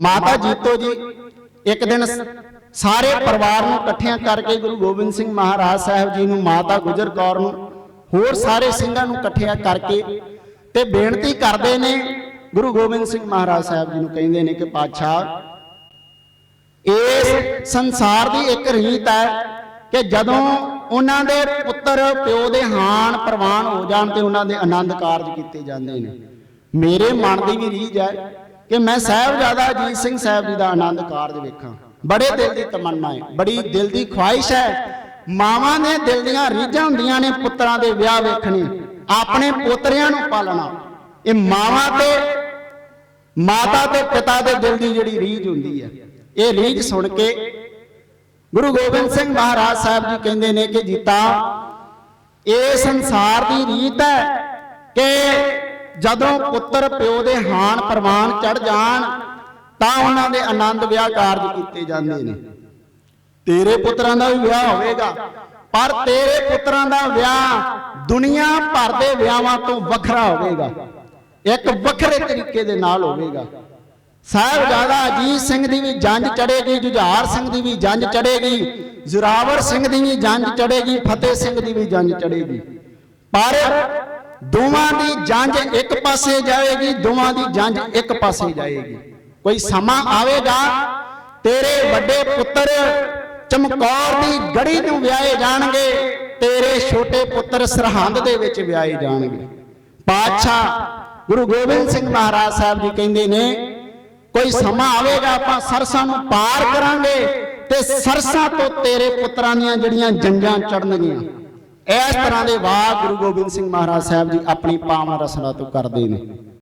ਮਾਤਾ ਜੀਤੋ ਜੀ, ਇੱਕ ਦਿਨ ਸਾਰੇ ਪਰਿਵਾਰ ਨੂੰ ਇਕੱਠਿਆਂ ਕਰਕੇ ਗੁਰੂ ਗੋਬਿੰਦ ਸਿੰਘ ਮਹਾਰਾਜ ਸਾਹਿਬ ਜੀ ਨੂੰ, ਮਾਤਾ ਗੁਜਰ ਕੌਰ ਨੂੰ, ਹੋਰ ਸਾਰੇ ਸਿੰਘਾਂ ਨੂੰ ਇਕੱਠਿਆਂ ਕਰਕੇ ਤੇ ਬੇਨਤੀ ਕਰਦੇ ਨੇ, ਗੁਰੂ ਗੋਬਿੰਦ ਸਿੰਘ ਮਹਾਰਾਜ ਸਾਹਿਬ ਜੀ ਨੂੰ ਕਹਿੰਦੇ ਨੇ ਕਿ ਪਾਤਸ਼ਾਹ, ਇਸ ਸੰਸਾਰ ਦੀ ਇੱਕ ਰੀਤ ਹੈ ਕਿ ਜਦੋਂ ਉਹਨਾਂ ਦੇ ਪੁੱਤਰ ਪਿਓ ਦੇ ਹਾਨ ਪ੍ਰਵਾਨ ਹੋ ਜਾਣ ਤੇ ਉਹਨਾਂ ਦੇ ਆਨੰਦ ਕਾਰਜ ਕੀਤੇ ਜਾਂਦੇ ਨੇ। ਮੇਰੇ ਮਨ ਦੀ ਵੀ ਰੀਝ ਹੈ ਕਿ ਮੈਂ ਸਾਹਿਬਜ਼ਾਦਾ ਅਜੀਤ ਸਿੰਘ ਸਾਹਿਬ ਜੀ ਦਾ ਆਨੰਦ ਕਾਰਜ ਵੇਖਾਂ। ਬੜੇ ਦਿਲ ਦੀ ਤਮੰਨਾ ਹੈ। ਬੜੀ ਦਿਲ ਦੀ ਖੁਆਇਸ਼ ਹੈ। ਮਾਵਾਂ ਨੇ ਦਿਲ ਦੀਆਂ ਰੀਝਾਂ ਹੁੰਦੀਆਂ ਨੇ ਪੁੱਤਰਾਂ ਦੇ ਵਿਆਹ ਵੇਖਣੇ। ਆਪਣੇ ਪੋਤਰਿਆਂ ਨੂੰ ਪਾਲਣਾ। ਇਹ ਮਾਵਾਂ ਤੇ ਮਾਤਾ ਤੇ ਪਿਤਾ ਦੇ ਦਿਲ ਦੀ ਜਿਹੜੀ ਰੀਝ ਹੁੰਦੀ ਹੈ। ਇਹ ਰੀਝ ਸੁਣ ਕੇ ਗੁਰੂ ਗੋਬਿੰਦ ਸਿੰਘ ਮਹਾਰਾਜ ਸਾਹਿਬ ਜੀ ਕਹਿੰਦੇ ਨੇ ਕਿ ਜੀਤਾ ਇਹ ਸੰਸਾਰ ਦੀ ਰੀਤ ਹੈ ਕਿ ਜਦੋਂ ਪੁੱਤਰ ਪਿਓ ਦੇ ਹਾਨ ਪ੍ਰਵਾਨ ਚੜ ਜਾਣ, ਤਾਂ ਉਹਨਾਂ ਦੇ ਆਨੰਦ ਵਿਆਹ ਕਾਰਜ ਕੀਤੇ ਜਾਂਦੇ ਨੇ। ਤੇਰੇ ਪੁੱਤਰਾਂ ਦਾ ਵੀ ਵਿਆਹ ਹੋਵੇਗਾ, ਪਰ ਤੇਰੇ ਪੁੱਤਰਾਂ ਦਾ ਵਿਆਹ ਦੁਨੀਆ ਭਰ ਦੇ ਵਿਆਹਾਂ ਤੋਂ ਵੱਖਰਾ ਹੋਵੇਗਾ। ਇੱਕ ਵੱਖਰੇ ਤਰੀਕੇ ਦੇ ਨਾਲ ਹੋਵੇਗਾ। ਸਾਹਿਬਜ਼ਾਦਾ ਅਜੀਤ ਸਿੰਘ ਦੀ ਵੀ ਜੰਜ ਚੜੇਗੀ ਜੁਝਾਰ ਸਿੰਘ ਦੀ ਵੀ ਜੰਜ ਚੜੇਗੀ ਜ਼ੁਰਾਵਰ ਸਿੰਘ ਦੀ ਵੀ ਜੰਜ ਚੜੇਗੀ ਫਤਿਹ ਸਿੰਘ ਦੀ ਵੀ ਜੰਜ ਚੜੇਗੀ ਪਰ ਦੋਵਾਂ ਦੀ ਜੰਜ ਇੱਕ ਪਾਸੇ ਜਾਏਗੀ, ਦੋਵਾਂ ਦੀ ਜੰਜ ਇੱਕ ਪਾਸੇ ਜਾਏਗੀ। ਕੋਈ ਸਮਾਂ ਆਵੇਗਾ, ਤੇਰੇ ਵੱਡੇ ਪੁੱਤਰ ਚਮਕੌਰ ਦੀ ਗੜੀ ਨੂੰ ਵਿਆਹੇ ਜਾਣਗੇ, ਤੇਰੇ ਛੋਟੇ ਪੁੱਤਰ ਸਰਹੰਦ ਦੇ ਵਿੱਚ ਵਿਆਹੇ ਜਾਣਗੇ। ਪਾਤਸ਼ਾਹ ਗੁਰੂ ਗੋਬਿੰਦ ਸਿੰਘ ਮਹਾਰਾਜ ਸਾਹਿਬ ਜੀ ਕਹਿੰਦੇ ਨੇ, ਕੋਈ ਸਮਾਂ ਆਵੇਗਾ, ਆਪਾਂ ਸਰਸਾਂ ਨੂੰ ਪਾਰ ਕਰਾਂਗੇ ਤੇ ਸਰਸਾਂ ਤੋਂ ਤੇਰੇ ਪੁੱਤਰਾਂ ਦੀਆਂ ਜਿਹੜੀਆਂ ਜੰਜਾਂ ਚੜਨਗੀਆਂ ਇਸ ਤਰ੍ਹਾਂ ਦੇ ਵਾਹ ਗੁਰੂ ਗੋਬਿੰਦ ਸਿੰਘ ਮਹਾਰਾਜ ਸਾਹਿਬ ਜੀ ਆਪਣੀ ਪਾਵਨ ਰਸਨਾ ਤੋਂ ਕਰਦੇ ਨੇ।